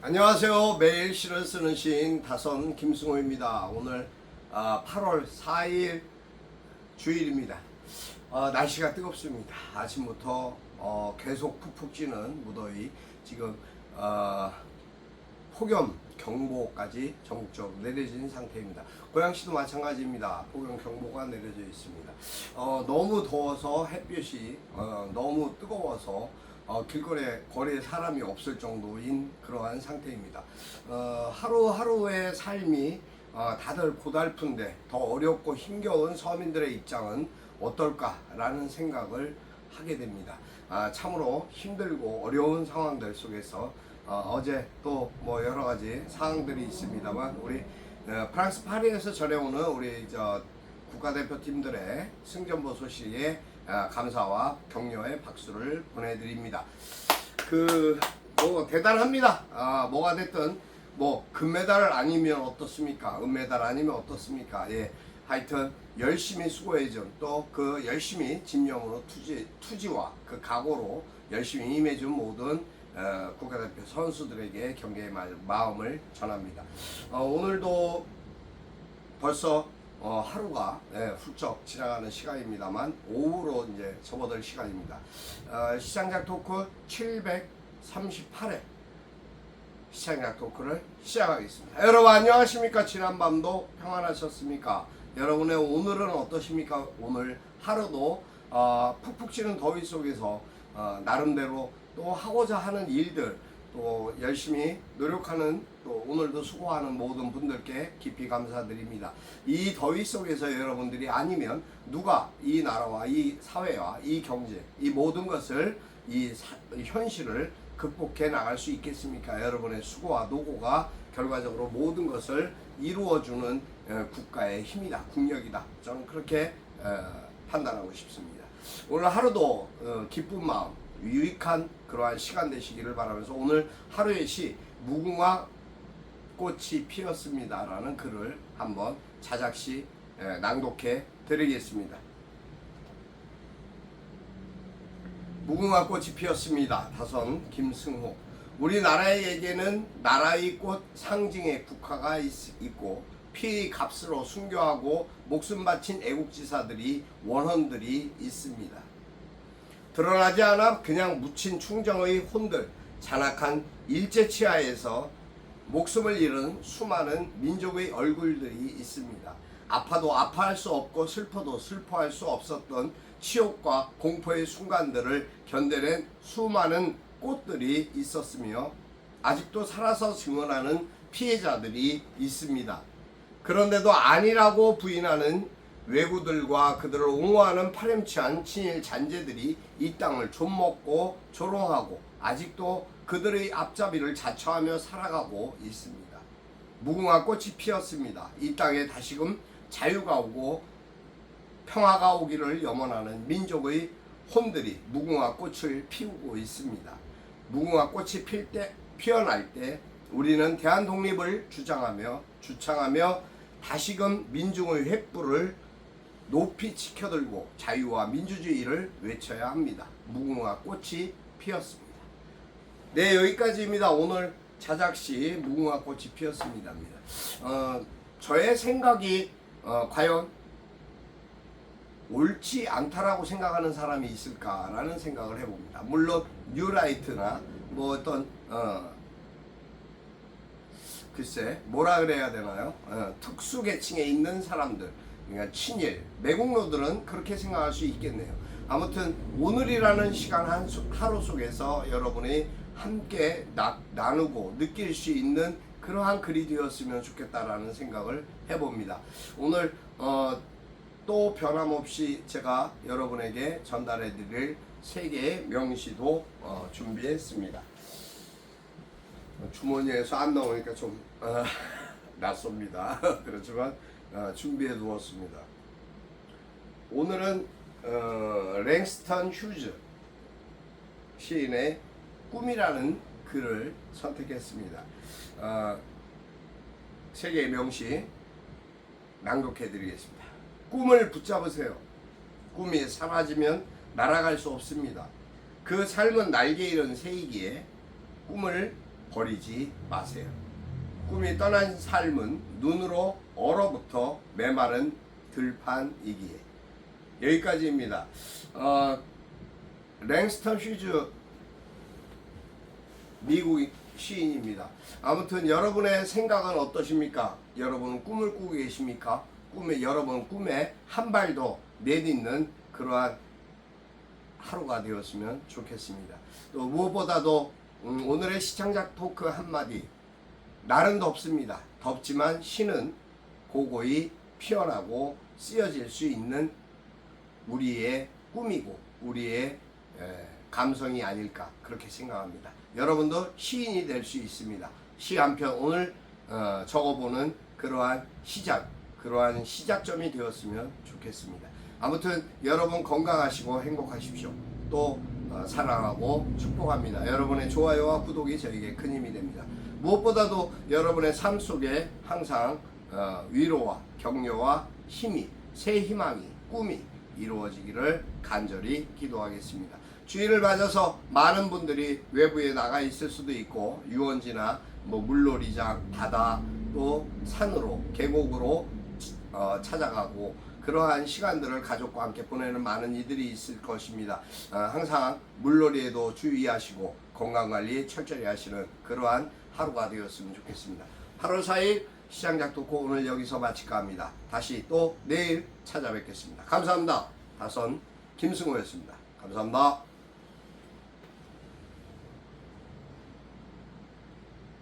안녕하세요. 매일 시를 쓰는 시인 다선 김승호입니다. 오늘 아, 8월 4일 주일입니다. 아, 날씨가 뜨겁습니다. 아침부터 어, 계속 푹푹 찌는 무더위 지금 아, 폭염 경보까지 전국적으로 내려진 상태입니다. 고양시도 마찬가지입니다. 폭염 경보가 내려져 있습니다. 어, 너무 더워서 햇볕이 어, 너무 뜨거워서 어, 길거리에 거리에 사람이 없을 정도인 그러한 상태입니다. 어, 하루하루의 삶이 어, 다들 고달픈데 더 어렵고 힘겨운 서민들의 입장은 어떨까라는 생각을 하게 됩니다. 아, 참으로 힘들고 어려운 상황들 속에서 어, 제 또 뭐 여러 가지 상황들이 있습니다만 우리 어, 프랑스 파리에서 전해오는 우리 저 국가대표팀들의 승전보 소식에 아, 감사와 격려의 박수를 보내드립니다. 그 뭐 대단합니다. 아, 뭐가 됐든 뭐 금메달 아니면 어떻습니까? 은메달 아니면 어떻습니까? 예. 하여튼 열심히 수고해준 또 그 열심히 집념으로 투지 투지와 그 각오로 열심히 임해준 모든 어, 국가대표 선수들에게 경계의 마- 마음을 전합니다. 어, 오늘도 벌써 어, 하루가 예, 훌쩍 지나가는 시간입니다만 오후로 이제 접어들 시간입니다. 어, 시장작 토크 738회 시장작 토크를 시작하겠습니다. 여러분 안녕하십니까? 지난밤도 평안하셨습니까? 여러분의 오늘은 어떠십니까? 오늘 하루도 어, 푹푹 찌는 더위 속에서 어, 나름대로 또 하고자 하는 일들 또 열심히 노력하는 또 오늘도 수고하는 모든 분들께 깊이 감사드립니다. 이 더위 속에서 여러분들이 아니면 누가 이 나라와 이 사회와 이 경제 이 모든 것을 이 사- 현실을 극복해 나갈 수 있겠습니까? 여러분의 수고와 노고가 결과적으로 모든 것을 이루어주는 어, 국가의 힘이다, 국력이다. 저는 그렇게 어, 판단하고 싶습니다. 오늘 하루도 어, 기쁜 마음, 유익한 그러한 시간 되시기를 바라면서 오늘 하루의 시 무궁화 꽃이 피었습니다라는 글을 한번 자작시 에, 낭독해 드리겠습니다. 무궁화 꽃이 피었습니다. 다선 김승호. 우리나라에게는 나라의 꽃 상징의 국화가 있, 있고 피의 값으로 순교하고 목숨 바친 애국지사들이 원헌들이 있습니다. 드러나지 않아 그냥 묻힌 충정의 혼들, 잔악한 일제치하에서 목숨을 잃은 수많은 민족의 얼굴들이 있습니다. 아파도 아파할 수 없고 슬퍼도 슬퍼할 수 없었던 치욕과 공포의 순간들을 견뎌낸 수많은 꽃들이 있었으며 아직도 살아서 증언하는 피해자들이 있습니다. 그런데도 아니라고 부인하는 외구들과 그들을 옹호하는 파렴치한 친일 잔재들이 이 땅을 좀먹고 조롱하고 아직도 그들의 앞잡이를 자처하며 살아가고 있습니다. 무궁화 꽃이 피었습니다. 이 땅에 다시금 자유가 오고 평화가 오기를 염원하는 민족의 혼들이 무궁화 꽃을 피우고 있습니다. 무궁화 꽃이 필 때, 피어날 때 우리는 대한 독립을 주장하며 주창하며 다시금 민중의 횃불을 높이 지켜들고 자유와 민주주의를 외쳐야 합니다. 무궁화 꽃이 피었습니다. 네 여기까지입니다. 오늘 자작시 무궁화 꽃이 피었습니다입니다. 어, 저의 생각이 어, 과연 옳지 않다라고 생각하는 사람이 있을까라는 생각을 해봅니다. 물론 뉴라이트나 뭐 어떤 어, 글쎄 뭐라 그래야 되나요? 어, 특수 계층에 있는 사람들, 그러니까 친일, 매국노들은 그렇게 생각할 수 있겠네요. 아무튼 오늘이라는 시간 한 수- 하루 속에서 여러분이 함께 나, 나누고 느낄 수 있는 그러한 글이 되었으면 좋겠다라는 생각을 해봅니다. 오늘 어, 또 변함없이 제가 여러분에게 전달해드릴 세 개의 명시도 어, 준비했습니다. 주머니에서 안 나오니까 좀 어, 낯섭니다. 그렇지만 어, 준비해 두었습니다. 오늘은 어, 랭스턴 휴즈 시인의 꿈이라는 글을 선택했습니다. 어, 세 개의 명시 낭독해 드리겠습니다. 꿈을 붙잡으세요. 꿈이 사라지면 날아갈 수 없습니다. 그 삶은 날개 잃은 새이기에 꿈을 버리지 마세요. 꿈이 떠난 삶은 눈으로 얼어붙어 메마른 들판이기에 여기까지입니다. 어, 랭스턴 슈즈 미국 시인입니다. 아무튼 여러분의 생각은 어떠십니까? 여러분은 꿈을 꾸고 계십니까? 꿈에 여러분 꿈에 한발더 내딛는 그러한 하루가 되었으면 좋겠습니다. 또 무엇보다도 음, 오늘의 시청자 토크 한마디 날은 덥습니다. 덥지만 신은 고고히 피어나고 쓰여질 수 있는 우리의 꿈이고 우리의 에, 감성이 아닐까 그렇게 생각합니다. 여러분도 시인이 될 수 있습니다. 시 한 편 오늘 어, 적어보는 그러한 시작, 그러한 시작점이 되었으면 좋겠습니다. 아무튼 여러분 건강하시고 행복하십시오. 또 어, 사랑하고 축복합니다. 여러분의 좋아요와 구독이 저에게 큰 힘이 됩니다. 무엇보다도 여러분의 삶 속에 항상 어, 위로와 격려와 힘이 새 희망이 꿈이 이루어지기를 간절히 기도하겠습니다. 주일을 맞아서 많은 분들이 외부에 나가 있을 수도 있고 유원지나 뭐 물놀이장, 바다 또 산으로 계곡으로 어, 찾아가고 그러한 시간들을 가족과 함께 보내는 많은 이들이 있을 것입니다. 어, 항상 물놀이에도 주의하시고 건강 관리 철저히 하시는 그러한 하루가 되었으면 좋겠습니다. 8월 4일 시장작 듣고 오늘 여기서 마칠까 합니다. 다시 또 내일 찾아뵙겠습니다. 감사합니다. 다선 김승호였습니다. 감사합니다.